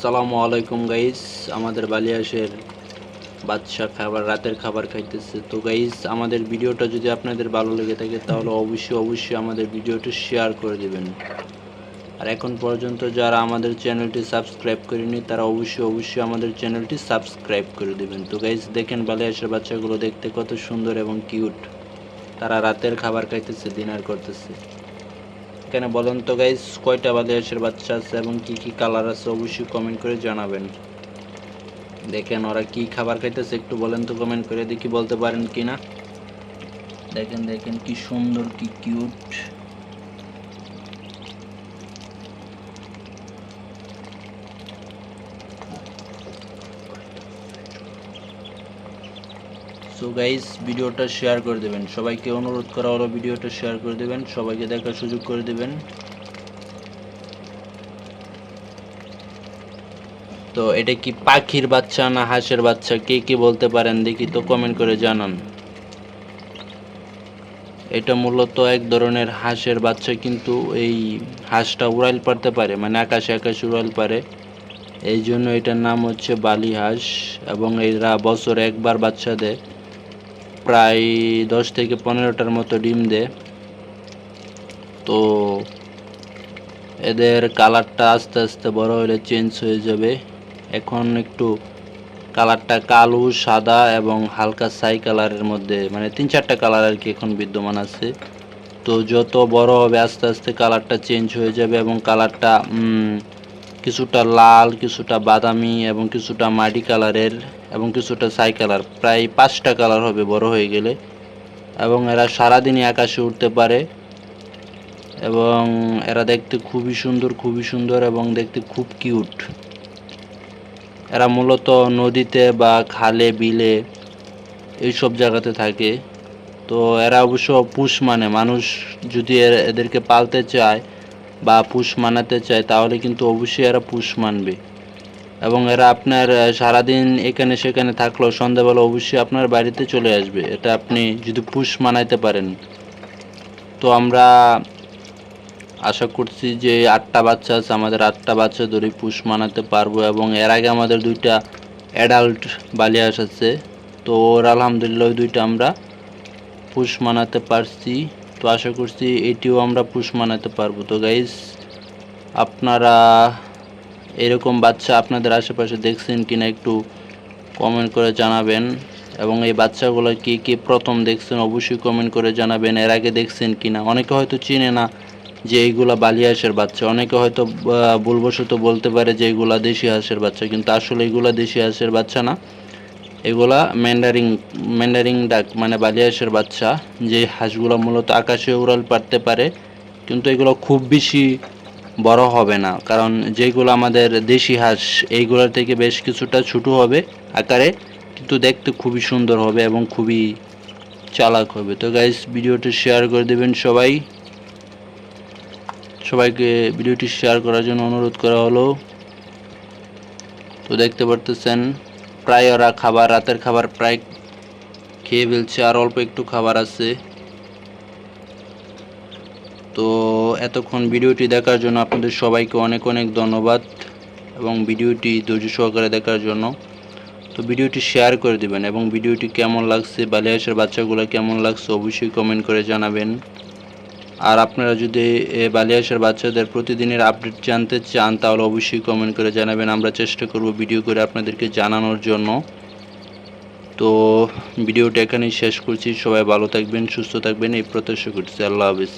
আসসালামু আলাইকুম গাইস আমাদের বালিয়াসের বাচ্চা খাবার, রাতের খাবার খাইতেছে। তো গাইস আমাদের ভিডিওটা যদি আপনাদের ভালো লেগে থাকে, তাহলে অবশ্যই অবশ্যই আমাদের ভিডিওটা শেয়ার করে দিবেন। আর এখন পর্যন্ত যারা আমাদের চ্যানেলটি সাবস্ক্রাইব করেনি, তারা অবশ্যই অবশ্যই আমাদের চ্যানেলটি সাবস্ক্রাইব করে দিবেন। তো গাইস দেখেন বালিয়াসের বাচ্চাগুলো দেখতে কত সুন্দর এবং কিউট তারা রাতের খাবার খাইতেছে ডিনার করতেছে। এখানে বলেন তো গাইজ কয়টা বালিয়াসের বাচ্চা আছে এবং কি কি কালার আছে অবশ্যই কমেন্ট করে জানাবেন। দেখেন ওরা কি খাবার খাইতেছে একটু বলেন তো কমেন্ট করে দেখি বলতে পারেন কি না দেখেন দেখেন কি সুন্দর, কি কিউট সো গাইস ভিডিওটা শেয়ার করে দেবেন। সবাইকে অনুরোধ করা হলো ভিডিওটা শেয়ার করে দেবেন। সবাইকে দেখার সুযোগ করে দেবেন। তো এটা কি পাখির বাচ্চা না হাঁসের বাচ্চা? কে কি বলতে পারেন? দেখি তো কমেন্ট করে জানান। এটা মূলত এক ধরনের হাঁসের বাচ্চা, কিন্তু এই হাঁসটা উড়াইল পারতে পারে মানে আকাশে আকাশে উড়াইল পারে এই জন্য এটার নাম হচ্ছে বালি হাঁস এবং এরা বছরে একবার বাচ্চা দেয়। প্রায় দশ থেকে পনেরোটার মতো ডিম দেয়। তো এদের কালারটা আস্তে আস্তে বড় হলে চেঞ্জ হয়ে যাবে। এখন একটু কালারটা কালো, সাদা এবং হালকা ছাই কালারের মধ্যে মানে তিন চারটা কালার আর কি এখন বিদ্যমান আছে। তো যত বড় হবে আস্তে আস্তে কালারটা চেঞ্জ হয়ে যাবে এবং কালারটা কিছুটা লাল, কিছুটা বাদামি এবং কিছুটা মাটি কালারের এবং কিছুটা ছাই কালার, প্রায় পাঁচটা কালার হবে বড় হয়ে গেলে। এবং এরা সারাদিনই আকাশে উঠতে পারে। এবং এরা দেখতে খুবই সুন্দর খুবই সুন্দর এবং দেখতে খুব কিউট। এরা মূলত নদীতে বা খালে, বিলে এইসব জায়গাতে থাকে। তো এরা অবশ্য পুষ মানে মানুষ যদি এদেরকে পালতে চায় বা পুষ মানাতে চায়, তাহলে কিন্তু অবশ্যই এরা পুষ মানবে। এবং এরা আপনার সারাদিন এখানে সেখানে থাকলেও সন্ধ্যাবেলা অবশ্যই আপনার বাড়িতে চলে আসবে। এটা আপনি যদি পুষ মানাইতে পারেন। তো আমরা আশা করছি যে আটটা বাচ্চা আছে, আমাদের আটটা বাচ্চা ধরে পুষ মানাতে পারব এবং এর আগে আমাদের দুইটা অ্যাডাল্ট বালিয়াস আছে তো ওর আলহামদুলিল্লাহ দুইটা আমরা পুষ মানাতে পারছি। তো আশা করছি এটিও আমরা পুষ মানাতে পারব। তো গাইস আপনারা এরকম বাচ্চা আপনাদের আশেপাশে দেখছেন কিনা একটু কমেন্ট করে জানাবেন। এবং এই বাচ্চাগুলো কি কি প্রথম দেখছেন অবশ্যই কমেন্ট করে জানাবেন। এর আগে দেখছেন কিনা? অনেকে হয়তো চিনে না যে এইগুলা বালি হাঁসের বাচ্চা। অনেকে হয়তো ভুলবশত বলতে পারে যে এগুলা দেশি হাঁসের বাচ্চা। কিন্তু আসলে এগুলা দেশি হাঁসের বাচ্চা না। এগুলা ম্যান্ডারিং ম্যান্ডারিং ডাক মানে বালি হাঁসের বাচ্চা। যে হাঁসগুলো মূলত আকাশে উড়াল পারতে পারে। কিন্তু এগুলো খুব বেশি বড় হবে না। কারণ যেগুলো আমাদের দেশি হাঁস এইগুলোর থেকে বেশ কিছুটা ছোটো হবে আকারে, কিন্তু দেখতে খুবই সুন্দর হবে এবং খুবই চালাক হবে। তো গাইস ভিডিওটি শেয়ার করে দেবেন সবাই। সবাইকে ভিডিওটি শেয়ার করার জন্য অনুরোধ করা হলো। তো দেখতে পারতেছেন, প্রায় ওরা খাবার, রাতের খাবার প্রায় খেয়ে ফেলছে, আর অল্প একটু খাবার আছে। তো এতক্ষণ ভিডিওটি দেখার জন্য আপনাদের সবাইকে অনেক অনেক ধন্যবাদ এবং ভিডিওটি ধৈর্য সহকারে দেখার জন্য। তো ভিডিওটি শেয়ার করে দিবেন এবং ভিডিওটি কেমন লাগছে বালিয়াসের বাচ্চাগুলো কেমন লাগছে অবশ্যই কমেন্ট করে জানাবেন। আর আপনারা যদি বালিয়াসের বাচ্চাদের প্রতিদিনের আপডেট জানতে চান, তাহলে অবশ্যই কমেন্ট করে জানাবেন। আমরা চেষ্টা করব ভিডিও করে আপনাদেরকে জানানোর জন্য। তো ভিডিওটা এখানেই শেষ করছি। সবাই ভালো থাকবেন, সুস্থ থাকবেন। এই প্রত্যাশা করছি আল্লাহ হাফিজ।